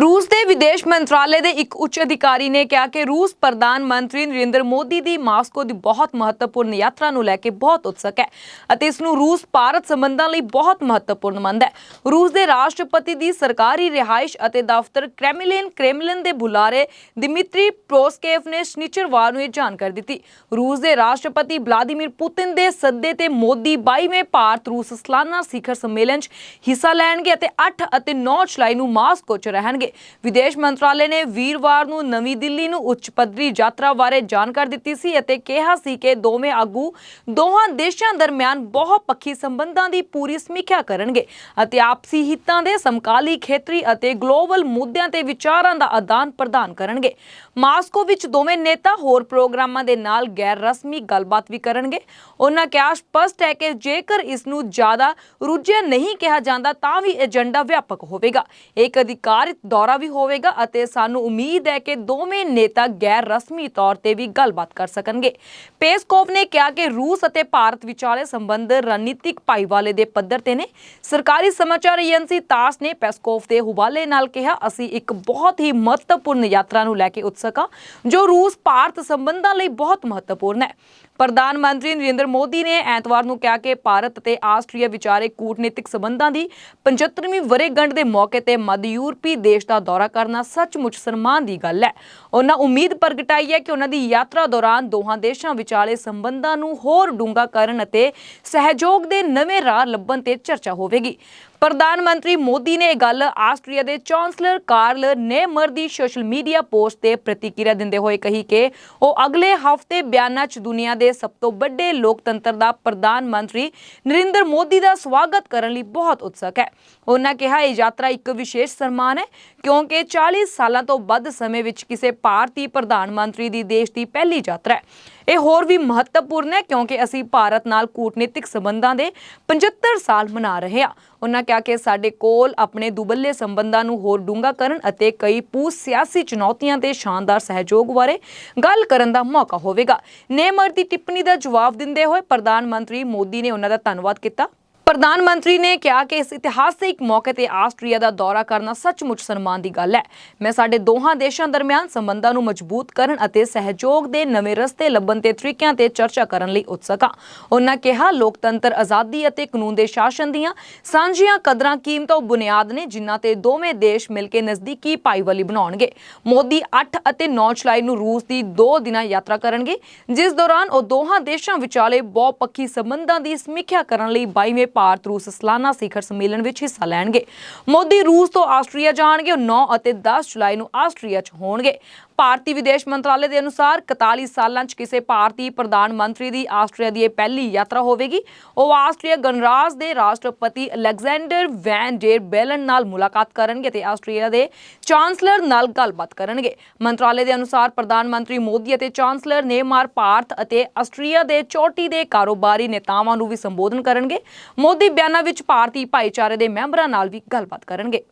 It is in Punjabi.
ਰੂਸ ਦੇ ਵਿਦੇਸ਼ ਮੰਤਰਾਲੇ ਦੇ ਇੱਕ ਉੱਚ ਅਧਿਕਾਰੀ ਨੇ ਕਿਹਾ ਕਿ ਰੂਸ ਪ੍ਰਧਾਨ ਮੰਤਰੀ ਨਰਿੰਦਰ ਮੋਦੀ ਦੀ ਮਾਸਕੋ ਦੀ ਬਹੁਤ ਮਹੱਤਵਪੂਰਨ ਯਾਤਰਾ ਨੂੰ ਲੈ ਕੇ ਬਹੁਤ ਉਤਸੁਕ ਹੈ ਅਤੇ ਇਸ ਨੂੰ ਰੂਸ ਭਾਰਤ ਸੰਬੰਧਾਂ ਲਈ ਬਹੁਤ ਮਹੱਤਵਪੂਰਨ ਮੰਨਦਾ ਹੈ। ਰੂਸ ਦੇ ਰਾਸ਼ਟਰਪਤੀ ਦੀ ਸਰਕਾਰੀ ਰਿਹਾਇਸ਼ ਅਤੇ ਦਫ਼ਤਰ ਕ੍ਰੈਮਲਿਨ ਕ੍ਰੈਮਲਿਨ ਦੇ ਬੁਲਾਰੇ ਦਿਮਿਤਰੀ ਪ੍ਰੋਸਕੇਵ ਨੇ ਸ਼ਨੀਚਰਵਾਰ ਨੂੰ ਇਹ ਜਾਣਕਾਰੀ ਦਿੱਤੀ। ਰੂਸ ਦੇ ਰਾਸ਼ਟਰਪਤੀ ਵਲਾਦੀਮੀਰ ਪੁਤਿਨ ਦੇ ਸੱਦੇ ਤੇ ਮੋਦੀ 22ਵੇਂ ਭਾਰਤ ਰੂਸ ਸਲਾਨਾ ਸਿਖਰ ਸੰਮੇਲਨ 'ਚ ਹਿੱਸਾ ਲੈਣਗੇ ਅਤੇ 8 ਅਤੇ 9 ਜੁਲਾਈ ਨੂੰ ਮਾਸਕੋ 'ਚ ਰਹਿਣਗੇ। ਵਿਦੇਸ਼ ਮੰਤਰਾਲੇ ਨੇ ਵੀਰਵਾਰ ਨੂੰ ਨਵੀਂ ਦਿੱਲੀ ਨੂੰ ਉੱਚ ਪੱਧਰੀ ਯਾਤਰਾ ਬਾਰੇ ਜਾਣਕਾਰੀ ਦਿੱਤੀ ਸੀ ਅਤੇ ਕਿਹਾ ਸੀ ਕਿ ਦੋਵੇਂ ਆਗੂ ਦੋਹਾਂ ਦੇਸ਼ਾਂ ਦਰਮਿਆਨ ਬਹੁਪੱਖੀ ਸੰਬੰਧਾਂ ਦੀ ਪੂਰੀ ਸਮੀਖਿਆ ਕਰਨਗੇ ਅਤੇ ਆਪਸੀ ਹਿੱਤਾਂ ਦੇ ਸਮਕਾਲੀ ਖੇਤਰੀ ਅਤੇ ਗਲੋਬਲ ਮੁੱਦਿਆਂ ਤੇ ਵਿਚਾਰਾਂ ਦਾ ਆਦਾਨ ਪ੍ਰਦਾਨ ਕਰਨਗੇ। ਮਾਸਕੋ ਵਿੱਚ ਦੋਵੇਂ ਨੇਤਾ ਹੋਰ ਪ੍ਰੋਗਰਾਮਾਂ ਦੇ ਨਾਲ ਗੈਰ ਰਸਮੀ ਗੱਲਬਾਤ ਵੀ ਕਰਨਗੇ। ਉਹਨਾਂ ਕਿਹਾ, ਸਪਸ਼ਟ ਹੈ ਕਿ ਜੇਕਰ ਇਸ ਨੂੰ ਜ਼ਿਆਦਾ ਰੁੱਝਿਆ ਨਹੀਂ ਕਿਹਾ ਜਾਂਦਾ ਤਾਂ ਵੀ ਏਜੰਡਾ ਵਿਆਪਕ ਹੋਵੇਗਾ। ਇੱਕ ਅਧਿਕਾਰਿਤ ਦੌਰਾ ਵੀ ਹੋਵੇਗਾ ਅਤੇ ਸਾਨੂੰ ਉਮੀਦ ਹੈ ਕਿ ਦੋਵੇਂ ਨੇਤਾ ਗੈਰ ਰਸਮੀ ਤੌਰ ਤੇ ਵੀ ਗੱਲਬਾਤ ਕਰ ਸਕਣਗੇ। ਪੇਸਕੋਵ ਨੇ ਕਿਹਾ ਕਿ ਰੂਸ ਅਤੇ ਭਾਰਤ ਵਿਚਾਲੇ ਸੰਬੰਧ ਰਣਨੀਤਿਕ ਭਾਈਵਾਲੇ ਦੇ ਪੱਧਰ ਤੇ ਨੇ। ਸਰਕਾਰੀ ਸਮਾਚਾਰ ਏਜੰਸੀ ਤਾਸ ਨੇ ਪੈਸਕੋਵ ਦੇ ਹਵਾਲੇ ਨਾਲ ਕਿਹਾ, ਅਸੀਂ ਇੱਕ ਬਹੁਤ ਹੀ ਮਹੱਤਵਪੂਰਨ ਯਾਤਰਾ ਨੂੰ ਲੈ ਕੇ ਉਤਸੁਕ ਹਾਂ, ਜੋ ਰੂਸ ਭਾਰਤ ਸੰਬੰਧਾਂ ਲਈ ਬਹੁਤ ਮਹੱਤਵਪੂਰਨ ਹੈ। ਪ੍ਰਧਾਨ ਮੰਤਰੀ ਨਰਿੰਦਰ ਮੋਦੀ ਨੇ ਐਤਵਾਰ ਨੂੰ ਕਿਹਾ ਕਿ ਭਾਰਤ ਅਤੇ ਆਸਟਰੀਆ ਵਿਚਾਲੇ ਕੂਟਨੀਤਿਕ ਸੰਬੰਧਾਂ ਦੀ 75ਵੀਂ ਵਰ੍ਹੇਗੰਢ ਦੇ ਮੌਕੇ ਤੇ ਮੱਧ ਯੂਰਪੀ ਦੇਸ਼ ਦਾ ਦੌਰਾ ਕਰਨਾ ਸੱਚਮੁੱਚ ਸਨਮਾਨ ਦੀ ਗੱਲ ਹੈ। ਉਹਨਾਂ ਉਮੀਦ ਪ੍ਰਗਟਾਈ ਹੈ ਕਿ ਉਹਨਾਂ ਦੀ ਯਾਤਰਾ ਦੌਰਾਨ ਦੋਹਾਂ ਦੇਸ਼ਾਂ ਵਿਚਾਲੇ ਸੰਬੰਧਾਂ ਨੂੰ ਹੋਰ ਡੂੰਘਾ ਕਰਨ ਅਤੇ ਸਹਿਯੋਗ ਦੇ ਨਵੇਂ ਰਾਹ ਲੱਭਣ ਤੇ ਚਰਚਾ ਹੋਵੇਗੀ। ਪ੍ਰਧਾਨ ਮੰਤਰੀ ਮੋਦੀ ਨੇ ਇਹ ਗੱਲ ਆਸਟਰੀਆ ਦੇ ਚਾਂਸਲਰ ਕਾਰਲ ਨੇਮਰ ਦੀ ਸੋਸ਼ਲ ਮੀਡੀਆ ਪੋਸਟ ਤੇ ਪ੍ਰਤੀਕਿਰਿਆ ਦਿੰਦੇ ਹੋਏ ਕਹੀ ਕਿ ਉਹ ਅਗਲੇ ਹਫ਼ਤੇ ਬਿਆਨਾਂ 'ਚ ਦੁਨੀਆ ਦੇ ਸਭ ਤੋਂ ਵੱਡੇ ਲੋਕਤੰਤਰ ਦਾ ਪ੍ਰਧਾਨ ਮੰਤਰੀ ਨਰਿੰਦਰ ਮੋਦੀ ਦਾ ਸਵਾਗਤ ਕਰਨ ਲਈ ਬਹੁਤ ਉਤਸੁਕ ਹੈ। ਉਹਨਾਂ ਕਿਹਾ, ਇਹ ਯਾਤਰਾ ਇੱਕ ਵਿਸ਼ੇਸ਼ ਸਨਮਾਨ ਹੈ, ਕਿਉਂਕਿ 40 ਸਾਲਾਂ ਤੋਂ ਵੱਧ ਸਮੇਂ ਵਿੱਚ ਕਿਸੇ ਭਾਰਤੀ ਪ੍ਰਧਾਨ ਮੰਤਰੀ ਦੀ ਦੇਸ਼ ਦੀ ਪਹਿਲੀ ਯਾਤਰਾ ਹੈ। ਇਹ ਹੋਰ ਵੀ ਮਹੱਤਵਪੂਰਨ ਹੈ, ਕਿਉਂਕਿ ਅਸੀਂ ਭਾਰਤ ਨਾਲ ਕੂਟਨੀਤਿਕ ਸਬੰਧਾਂ ਦੇ 75 ਸਾਲ ਮਨਾ ਰਹੇ ਹਾਂ। ਉਹਨਾਂ ਕਿਹਾ ਕਿ ਸਾਡੇ ਕੋਲ ਆਪਣੇ ਦੁਬੱਲੇ ਸੰਬੰਧਾਂ ਨੂੰ ਹੋਰ ਡੂੰਘਾ ਕਰਨ ਅਤੇ ਕਈ ਪੂ ਸਿਆਸੀ ਚੁਣੌਤੀਆਂ ਤੇ ਸ਼ਾਨਦਾਰ ਸਹਿਯੋਗ ਬਾਰੇ ਗੱਲ ਕਰਨ ਦਾ ਮੌਕਾ ਹੋਵੇਗਾ। ਨੇਮਰ ਦੀ ਟਿੱਪਣੀ ਦਾ ਜਵਾਬ ਦਿੰਦੇ ਹੋਏ ਪ੍ਰਧਾਨ ਮੰਤਰੀ ਮੋਦੀ ਨੇ ਉਹਨਾਂ ਦਾ ਧੰਨਵਾਦ ਕੀਤਾ। ਪ੍ਰਧਾਨ ਮੰਤਰੀ ਨੇ ਕਿਹਾ ਕਿ ਇਸ ਇਤਿਹਾਸਿਕ ਮੌਕੇ ਤੇ ਆਸਟਰੀਆ ਦਾ ਦੌਰਾ ਕਰਨਾ ਸੱਚਮੁੱਚ ਸਨਮਾਨ ਦੀ ਗੱਲ ਹੈ। ਮੈਂ ਸਾਡੇ ਦੋਹਾਂ ਦੇਸ਼ਾਂ ਦਰਮਿਆਨ ਸੰਬੰਧਾਂ ਨੂੰ ਮਜ਼ਬੂਤ ਕਰਨ ਅਤੇ ਸਹਿਯੋਗ ਦੇ ਨਵੇਂ ਰਸਤੇ ਲੱਭਣ ਦੇ ਤਰੀਕਿਆਂ ਤੇ ਚਰਚਾ ਕਰਨ ਲਈ ਉਤਸੁਕ ਹਾਂ। ਉਹਨਾਂ ਕਿਹਾ, ਲੋਕਤੰਤਰ ਆਜ਼ਾਦੀ ਅਤੇ ਕਾਨੂੰਨ ਦੇ ਸ਼ਾਸਨ ਦੀਆਂ ਸਾਂਝੀਆਂ ਕਦਰਾਂ ਕੀਮਤਾਂ ਬੁਨਿਆਦ ਨੇ, ਜਿਨ੍ਹਾਂ ਤੇ ਦੋਵੇਂ ਦੇਸ਼ ਮਿਲ ਕੇ ਨਜ਼ਦੀਕੀ ਭਾਈਵਾਲੀ ਬਣਾਉਣਗੇ। ਮੋਦੀ 8 ਅਤੇ 9 ਜੁਲਾਈ ਨੂੰ ਰੂਸ ਦੀ 2 ਦਿਨਾਂ ਯਾਤਰਾ ਕਰਨਗੇ, ਜਿਸ ਦੌਰਾਨ ਉਹ ਦੋਹਾਂ ਦੇਸ਼ਾਂ ਵਿਚਾਲੇ ਬਹੁਪੱਖੀ ਸੰਬੰਧਾਂ ਦੀ ਸਮੀਖਿਆ ਕਰਨ ਲਈ 22ਵੇਂ ਭਾਰਤ, ਰੂਸ, ਸਾਲਾਨਾ ਸਿਖਰ ਸੰਮੇਲਨ ਵਿੱਚ ਹਿੱਸਾ ਲੈਣਗੇ। ਮੋਦੀ ਰੂਸ ਤੋਂ ਆਸਟਰੀਆ ਜਾਣਗੇ, ਉਹ 9 ਅਤੇ 10 ਜੁਲਾਈ ਨੂੰ ਆਸਟਰੀਆ 'ਚ ਹੋਣਗੇ। ਭਾਰਤੀ ਵਿਦੇਸ਼ ਮੰਤਰਾਲੇ ਦੇ ਅਨੁਸਾਰ 41 ਸਾਲਾਂ 'ਚ ਕਿਸੇ ਭਾਰਤੀ ਪ੍ਰਧਾਨ ਮੰਤਰੀ ਦੀ ਆਸਟਰੀਆ ਦੀ ਇਹ ਪਹਿਲੀ ਯਾਤਰਾ ਹੋਵੇਗੀ। ਉਹ ਆਸਟਰੀਆ ਗਣਰਾਜ ਦੇ ਰਾਸ਼ਟਰਪਤੀ ਅਲੈਗਜ਼ੈਂਡਰ ਵੈਨ ਡੇਰ ਬੈਲਨ ਨਾਲ ਮੁਲਾਕਾਤ ਕਰਨਗੇ ਤੇ ਆਸਟਰੀਆ ਦੇ ਚਾਂਸਲਰ ਨਾਲ ਗੱਲਬਾਤ ਕਰਨਗੇ। ਮੰਤਰਾਲੇ ਦੇ ਅਨੁਸਾਰ ਪ੍ਰਧਾਨ ਮੰਤਰੀ ਮੋਦੀ ਅਤੇ ਚਾਂਸਲਰ ਨੇਮਾਰ ਭਾਰਤ ਅਤੇ ਆਸਟਰੀਆ ਦੇ ਚੋਟੀ ਦੇ ਕਾਰੋਬਾਰੀ ਨੇਤਾਵਾਂ ਨੂੰ ਵੀ ਸੰਬੋਧਨ ਕਰਨਗੇ। ਮੋਦੀ ਬਿਆਨਾਂ ਵਿੱਚ ਭਾਰਤੀ ਭਾਈਚਾਰੇ ਦੇ ਮੈਂਬਰਾਂ ਨਾਲ ਵੀ ਗੱਲਬਾਤ ਕਰਨਗੇ।